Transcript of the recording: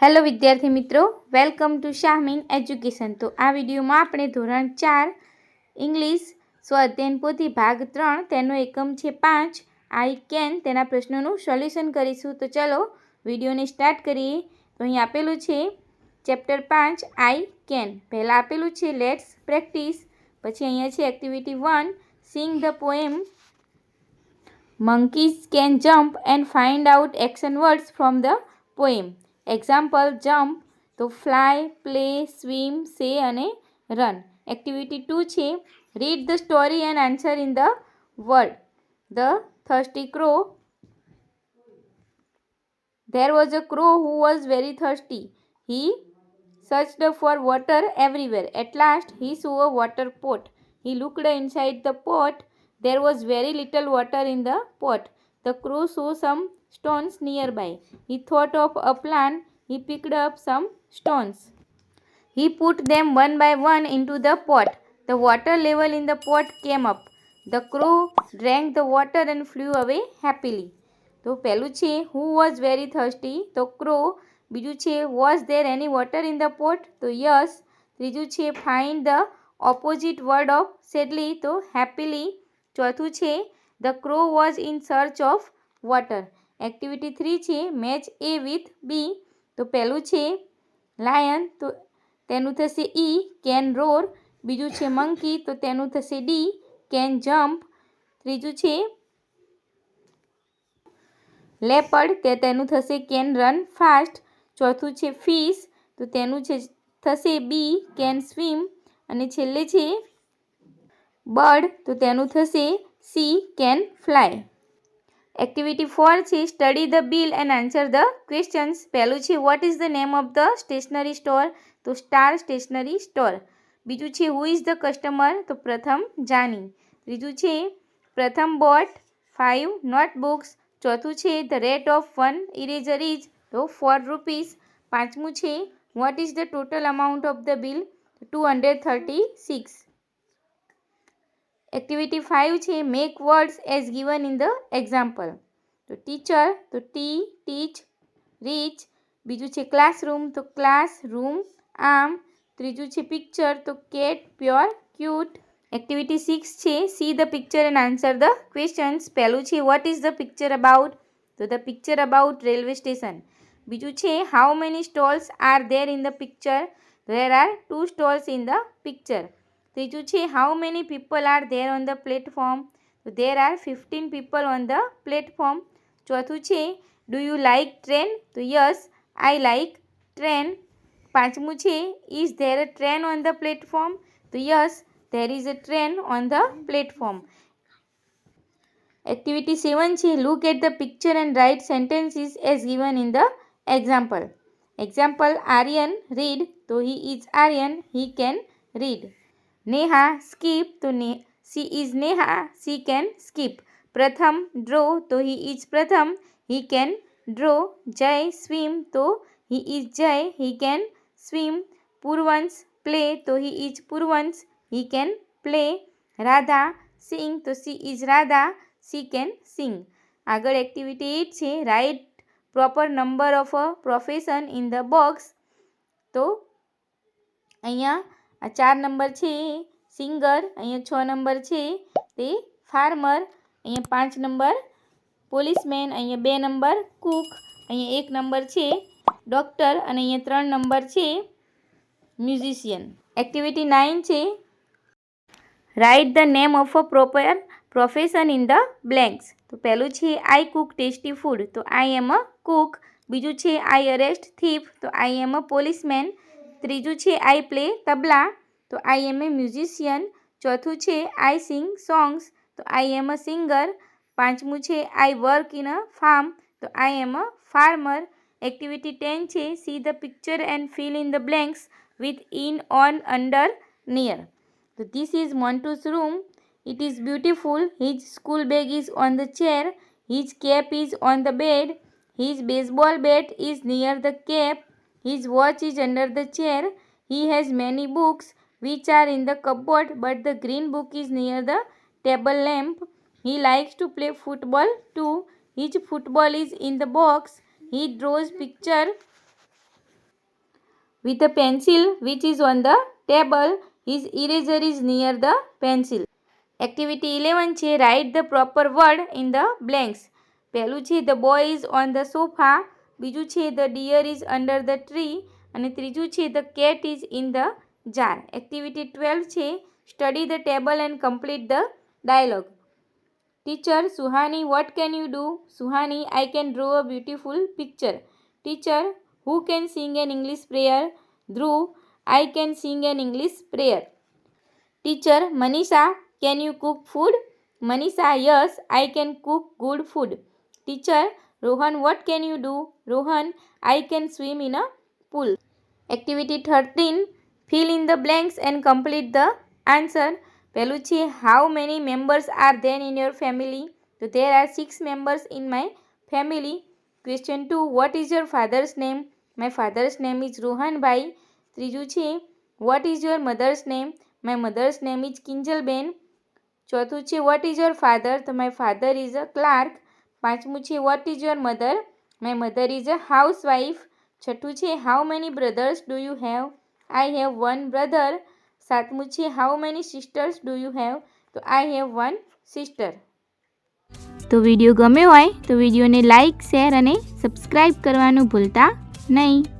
Hello વિદ્યાર્થી મિત્રો welcome to Shahmeen education તો આ વિડીયોમાં આપણે ધોરણ ચાર ઇંગ્લિશ સ્વઅધ્યયન પોથી ભાગ ત્રણ તેનો એકમ છે પાંચ આઈ કેન તેના પ્રશ્નોનું સોલ્યુશન કરીશું તો ચલો વિડીયોને સ્ટાર્ટ કરીએ તો અહીં આપેલું છે ચેપ્ટર પાંચ આઈ કેન પહેલાં આપેલું છે લેટ્સ પ્રેક્ટિસ પછી અહીંયા છે activity one sing the poem monkeys can jump and find out action words from the poem example jump તો ફ્લાય પ્લે સ્વિમ સે અને રન એક્ટિવિટી ટુ છે read the story and answer in the word the thirsty crow there was a crow who was very thirsty he searched for water everywhere at last he saw a water pot he looked inside the pot there was very little water in the pot the crow saw some stones nearby. He thought of a plan. He picked up some stones. He put them one by one into the pot. The water level in the pot came up. The crow drank the water and flew away happily. તો પહેલું છે who was very thirsty તો crow બીજું છે was there any water in the pot તો yes ત્રીજું છે find the opposite word of sadly તો હેપીલી ચોથું છે the crow was in search of water activity three છે મેચ એ વિથ બી તો પહેલું છે લાયન તો તેનું થશે ઈ કેન રોર બીજું છે મંકી તો તેનું થશે ડી કેન જમ્પ ત્રીજું છે લેપર્ડ તે તેનું થશે કેન રન ફાસ્ટ ચોથું છે ફિશ તો તેનું છે થશે બી કેન સ્વિમ અને છેલ્લે છે બર્ડ તો તેનું થશે she can fly activity four છે study the bill and answer the questions પહેલું છે what is the name of the stationery store તો સ્ટાર સ્ટેશનરી સ્ટોર બીજું છે હુ ઇઝ ધ કસ્ટમર તો પ્રથમ જાની ત્રીજું છે પ્રથમ બોટ ફાઇવ નોટબુક્સ ચોથું છે the rate of one eraser is તો ફોર રૂપીસ પાંચમું છે what is the total amount of the bill two hundred thirty six activity five છે make words as given in the example તો teacher તો tea teach reach બીજું છે classroom તો classroom આમ ત્રીજું છે પિક્ચર તો cat pure cute activity six છે see the picture and answer the questions પહેલું છે what is the picture about તો the picture about railway station બીજું છે how many stalls are there in the picture there are two stalls in the picture ત્રીજું છે how many people are there on the platform તો there are fifteen people on the platform ચોથું છે do you like train તો yes I like train પાંચમું છે is there a train on the platform તો yes there is a train on the platform activity seven છે look at the picture and write sentences as given in the example example Aryan read તો he is Aryan he can read Neha skip તો ને she is Neha she can skip પ્રથમ draw તો he is પ્રથમ he can draw જય swim તો he is જય he can swim Purvansh play તો he is Purvansh he can play Radha sing તો she is Radha she can sing આગળ એક્ટિવિટી એટ છે write proper number of a profession in the box તો અહીંયા आ चार नंबर है सींगर अँ छ नंबर है फार्मर अँ पांच नंबर पोलिसमेन अँ बे नंबर कूक अँ एक नंबर है डॉक्टर अँ त्र नंबर है म्यूजिशियन एक्टिविटी नाइन है write the name of a proper profession in the blanks तो पहलू है आई कूक टेस्टी फूड तो आई एम अ कूक बीजू है आई अरेस्ट थीफ तो आई एम अ पोलिसमेन ત્રીજું છે આઈ પ્લે તબલા તો આઈ એમ એ મ્યુઝિશિયન ચોથું છે આઈ સિંગ સોંગ્સ તો આઈ એમ અ સિંગર પાંચમું છે I work in a farm તો I am a farmer activity ten છે see the picture and fill in the blanks with in on under near તો this is Montu's room it is beautiful his school bag is on the chair his cap is on the bed his baseball bat is near the cap His watch is under the chair. He has many books which are in the cupboard but the green book is near the table lamp. He likes to play football too. His football is in the box. He draws picture with a pencil which is on the table. His eraser is near the pencil. Activity 11. write the proper word in the blanks. Blanks પહેલું the boy is on the sofa. બીજું છે the deer is under the tree અને ત્રીજું છે the cat is in the jar activity twelve છે study the table and complete the dialogue teacher Suhani what can you do Suhani I can draw a beautiful picture teacher who can sing an English prayer Dhruv I can sing an English prayer teacher Manisha can you cook food Manisha yes I can cook good food teacher Rohan what can you do Rohan I can swim in a pool activity thirteen fill in the blanks and complete the answer પહેલું છે how many members are then in your family તો there are six members in my family question two what is your father's name my father's name is રોહનભાઈ ત્રીજું છે what is your mother's name my mother's name is કિંજલબેન ચોથું છે what is your father તો my father is a clerk પાંચમું છે what is your mother my mother is a housewife છઠ્ઠું છે how many brothers do you have I have one brother સાતમું છે how many sisters do you have તો I have one sister તો video ગમ્યો હોય તો વિડીયોને લાઇક શેર અને સબસ્ક્રાઈબ કરવાનું ભૂલતા નહીં